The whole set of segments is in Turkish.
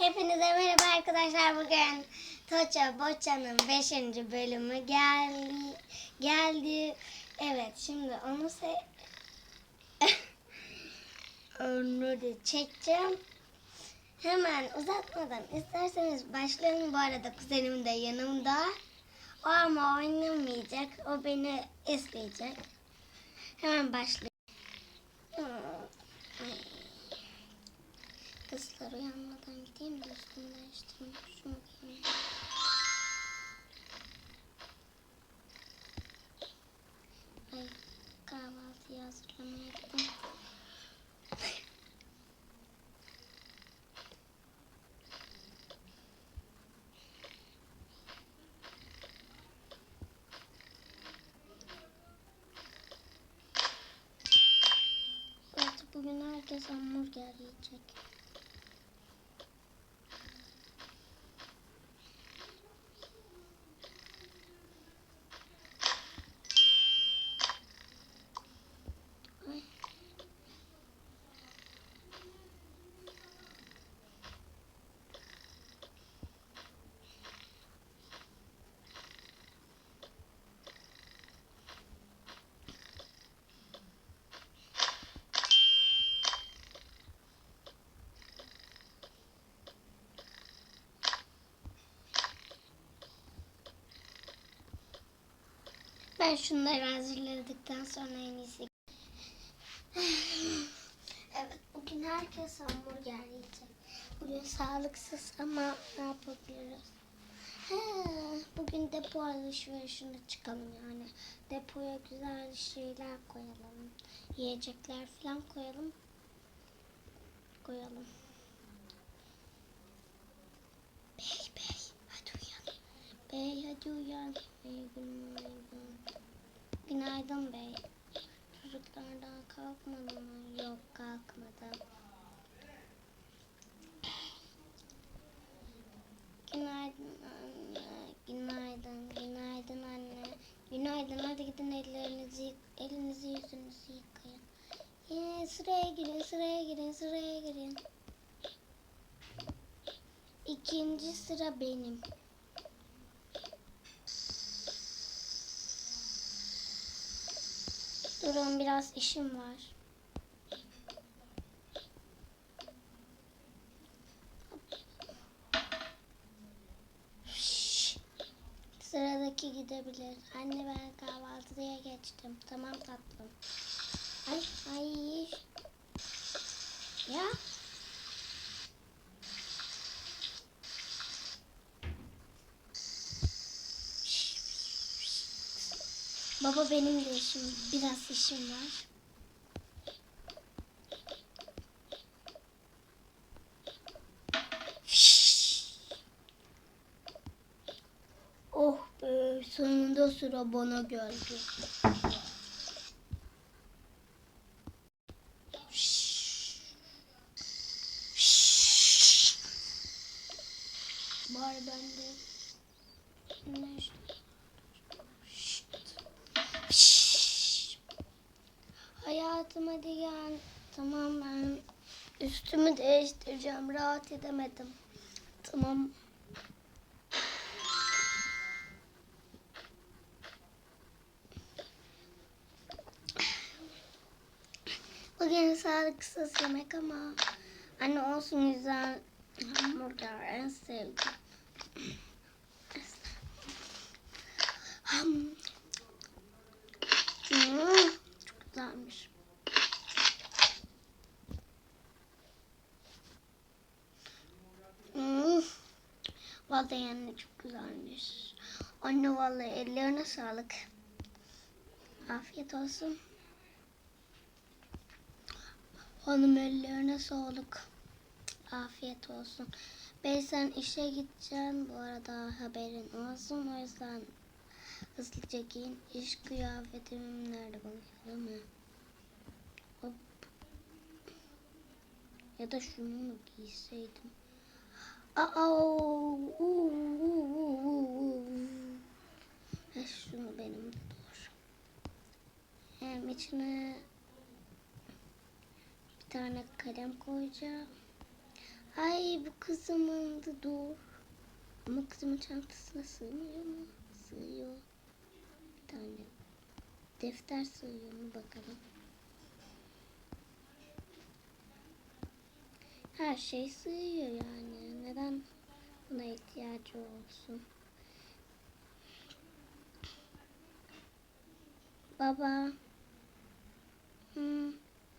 Hepinize merhaba arkadaşlar. Bugün Toça Boça'nın 5. bölümü geldi. geldi. Evet şimdi onu se onu da çekeceğim. Hemen uzatmadan isterseniz başlayalım. Bu arada kuzenim de yanımda. O ama oynamayacak. O beni isteyecek. Hemen başlayalım. Ay. Kızlar uyanmadan gideyim de üstümü değiştireyim. Şunu giyeyim. Ay kahvaltıyı hazırlamaya. Artık bugün herkes hamburger yiyecek. Ben şunları hazırladıktan sonra en iyisi. evet bugün herkes hamburger yiyecek. Bugün sağlıksız ama ne yapabiliriz? Bugün depo alışverişine çıkalım yani. Depoya güzel şeyler koyalım. Yiyecekler falan koyalım. Koyalım. Bey bey hadi uyan. Bey hadi uyan. Bey günaydın. Günaydın bey. Çocuklar daha kalkmadı mı? Yok kalkmadı. Günaydın anne. Günaydın. Günaydın anne. Günaydın. Hadi gidin ellerinizi elinizi yüzünüzü yıkayın. Ee, sıraya girin, sıraya girin, sıraya girin. İkinci sıra benim. Durun biraz işim var. Sıradaki gidebilir. Anne ben kahvaltıya geçtim. Tamam tatlım. Ay ay. Ya. Baba benim de işim, biraz işim var. Oh be, sonunda sıra bana geldi. Şşş. Şşş. Bari ben de ne işte. Şşt. Şşş. Hayatım hadi gel. Tamam ben üstümü değiştireceğim. Rahat edemedim. Tamam. Bugün sağlıksız yemek ama anne olsun güzel hamburger en sevdiğim. Çok güzelmiş. Hmm. Vallahi anne çok güzelmiş. Anne vallahi ellerine sağlık. Afiyet olsun. Hanım ellerine sağlık. Afiyet olsun. Ben sen işe gideceksin. Bu arada haberin olsun. O yüzden hızlıca giyin. İş kıyafetim nerede değil mi? Hop. Ya da şunu mu giyseydim? Şunu benim doğru. Hem içine bir tane kalem koyacağım. Ay bu kızımın da dur. Ama kızımın çantasına sığmıyor mu? Sığıyor. Bir tane defter sığıyor mu bakalım. Her şey sığıyor yani. Neden buna ihtiyacı olsun? Baba. Hmm,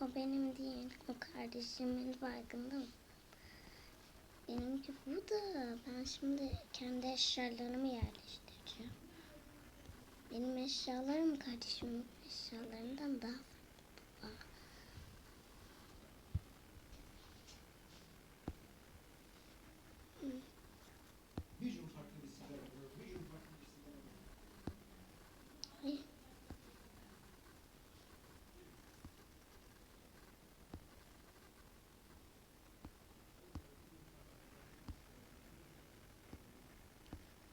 o benim değil. O kardeşimin farkında mı? Benimki bu da. Ben şimdi kendi eşyalarımı yerleştireceğim. Benim eşyalarım kardeşimin eşyalarından daha farklı. Bir yudum farklı bir sigara bırak, bir yudum farklı bir sigara bırak. Ay.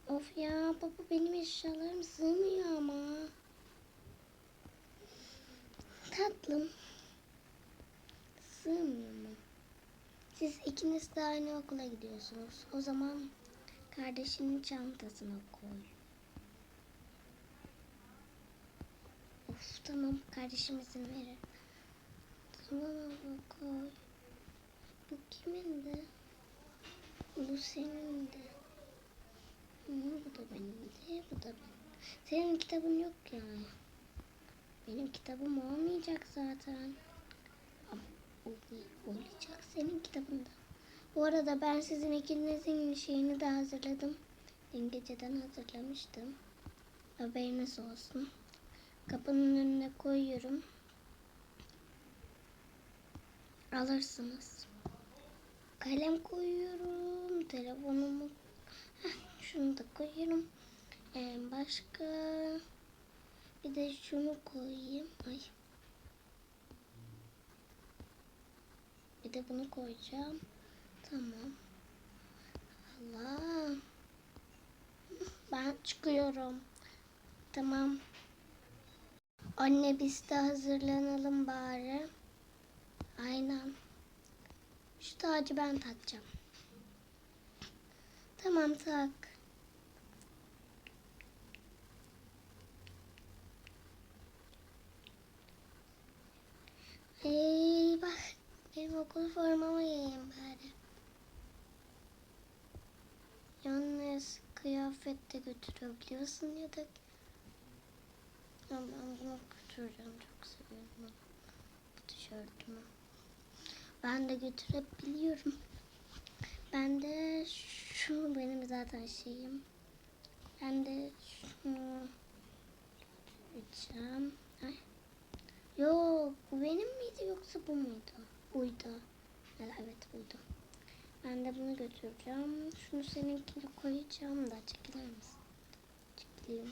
Of ya baba benim eşyalarım sığmıyor ama. Tatlım. Sığmıyor mu? Siz ikiniz de aynı okula gidiyorsunuz. O zaman kardeşinin çantasına koy. Of tamam kardeşim izin verir. Tamam koy. Bu kimin de? Bu senin de. Bu da benim. Bu da benim. Senin kitabın yok yani. Benim kitabım olmayacak zaten. Olacak senin kitabında. Bu arada ben sizin ikinizin şeyini de hazırladım. Dün geceden hazırlamıştım. Haberiniz olsun. Kapının önüne koyuyorum. Alırsınız. Kalem koyuyorum. Telefonumu. Heh, şunu da koyuyorum. Ee, başka bir de şunu koyayım. Ay. Bir de bunu koyacağım. Tamam. Allah. Ben çıkıyorum. Tamam. Anne biz de hazırlanalım bari. Aynen. Şu tacı ben takacağım. Tamam tak. Ey bak benim okul formamı giyeyim bari. Yalnız kıyafet de götürebiliyorsun ya da ben bunu götüreceğim. Çok seviyorum bunu. Bu tişörtümü. Ben de götürebiliyorum. Ben de şu benim zaten şeyim. Ben de şunu götüreceğim. Yok bu benim miydi yoksa bu muydu? Buydu. Evet buydu. Ben de bunu götüreceğim. Şunu seninkine koyacağım da çekilir misin? Çekileyim.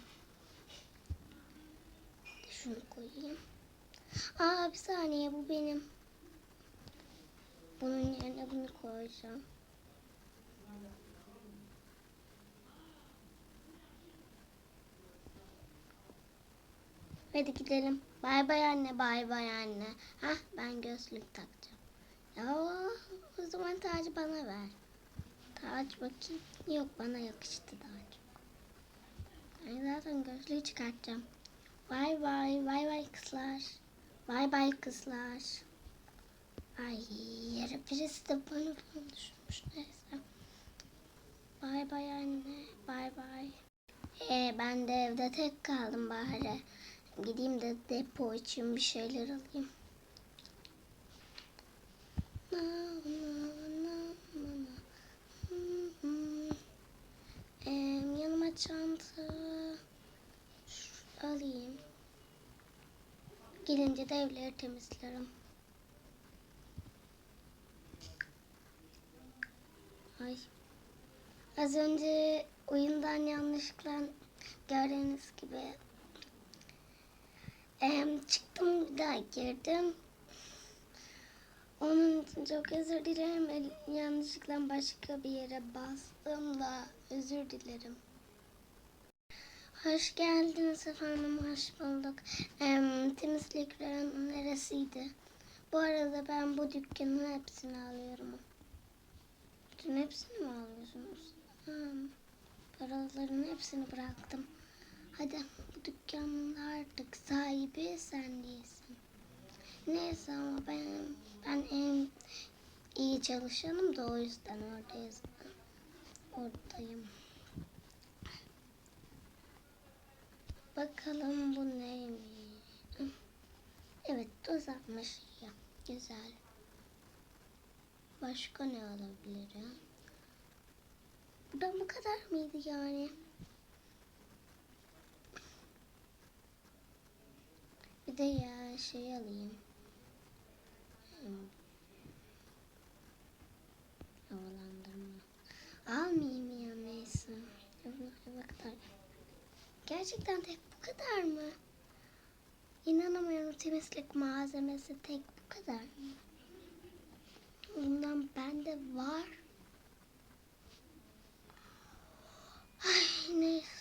Şunu koyayım. Aa bir saniye bu benim. Bunun yerine bunu koyacağım. Hadi gidelim. Bay bay anne, bay bay anne. Hah ben gözlük takacağım. Ya o zaman tacı bana ver. Taç bakayım. Yok bana yakıştı daha çok. Ben zaten gözlüğü çıkartacağım. Bay bay, bay bay kızlar. Bay bay kızlar. Ay yere birisi de bana bunu düşürmüş neyse. Bay bay anne, bay bay. Ee, ben de evde tek kaldım bari. Gideyim de depo için bir şeyler alayım. Ee, yanıma çanta alayım. Gelince de evleri temizlerim. Ay. Az önce oyundan yanlışlıkla gördüğünüz gibi em, çıktım bir daha girdim. Onun için çok özür dilerim. Yanlışlıkla başka bir yere bastım da özür dilerim. Hoş geldiniz efendim, hoş bulduk. Em, temizlik reyonu neresiydi? Bu arada ben bu dükkanın hepsini alıyorum. Bütün hepsini mi alıyorsunuz? Hmm. Paraların hepsini bıraktım. Hadi dükkanın artık sahibi sen değilsin. Neyse ama ben ben en iyi çalışanım da o yüzden oradayız. Oradayım. Bakalım bu neymiş? Evet uzatmış ya. Güzel. Başka ne alabilir ya? Buradan bu kadar mıydı yani? Bir de ya şey alayım. Havalandırma. Almayayım ya neyse. Gerçekten tek bu kadar mı? İnanamıyorum temizlik malzemesi tek bu kadar mı? Bundan bende var. Ay neyse.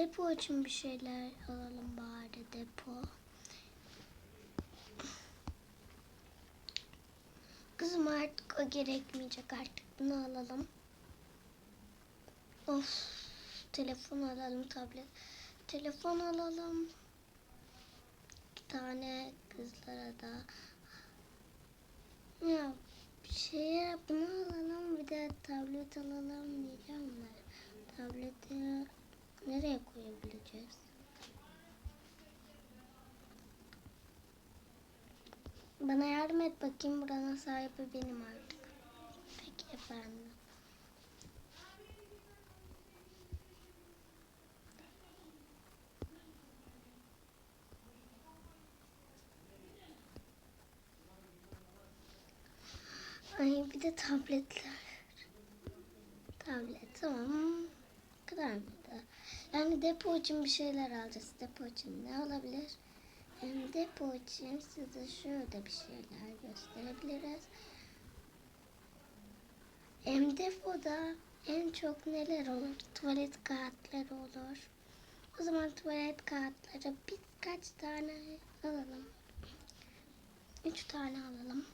Depo için bir şeyler alalım bari depo. Kızım artık o gerekmeyecek artık bunu alalım. Of telefon alalım tablet. Telefon alalım. İki tane kızlara da. Ya bir şeye bunu alalım bir de tablet alalım diyeceğim de. Tableti nereye koyabileceğiz? Bana yardım et bakayım buranın sahibi benim artık. Peki efendim. Ay bir de tabletler. Tablet tamam. Kadar mıydı? Yani depo için bir şeyler alacağız. Depo için ne olabilir? Hem depo için size şöyle bir şeyler gösterebiliriz. Hem depoda en çok neler olur? Tuvalet kağıtları olur. O zaman tuvalet kağıtları birkaç tane alalım. Üç tane alalım.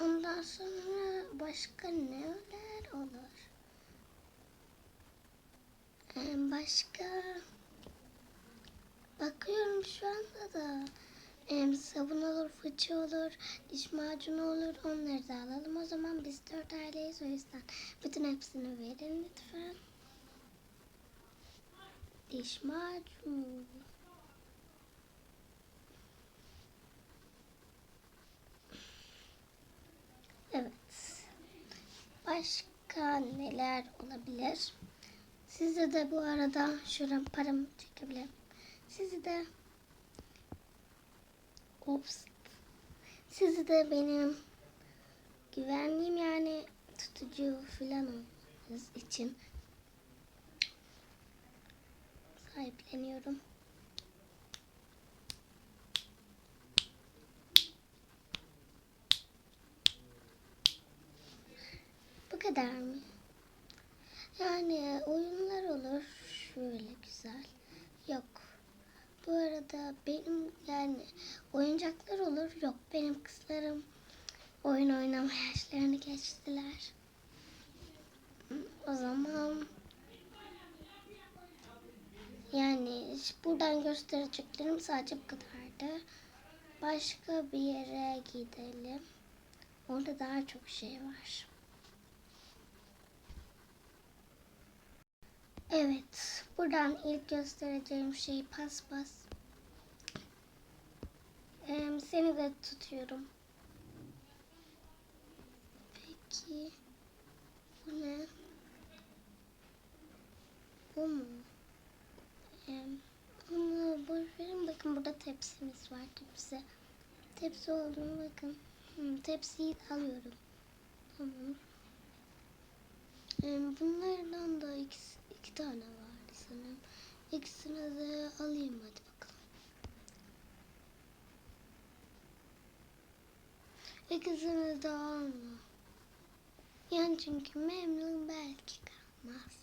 Ondan sonra başka neler olur? Başka bakıyorum şu anda da em, sabun olur, fıçı olur, diş macunu olur. Onları da alalım. O zaman biz dört aileyiz o yüzden bütün hepsini verin lütfen. Diş macunu. Evet. Başka neler olabilir? Size de bu arada şuradan paramı çekebilirim. Sizi de Ops. Sizi de benim güvenliğim yani tutucu falan olmanız için sahipleniyorum. Bu kadar mı? Yani oyunlar olur şöyle güzel. Yok. Bu arada benim yani oyuncaklar olur. Yok benim kızlarım oyun oynama yaşlarını geçtiler. O zaman yani buradan göstereceklerim sadece bu kadardı. Başka bir yere gidelim. Orada daha çok şey var. Evet, buradan ilk göstereceğim şey paspas. Ee, seni de tutuyorum. Peki, bu ne? Bu mu? Ee, bunu boş verin. Bakın burada tepsimiz var. Tepsi. Tepsi olduğunu bakın. Hmm, tepsiyi alıyorum. Tamam. Ee, bunlardan da ikisi, iki tane vardı sanırım. İkisini de alayım hadi bakalım. İkisini de alma. Yani çünkü memnun belki kalmaz.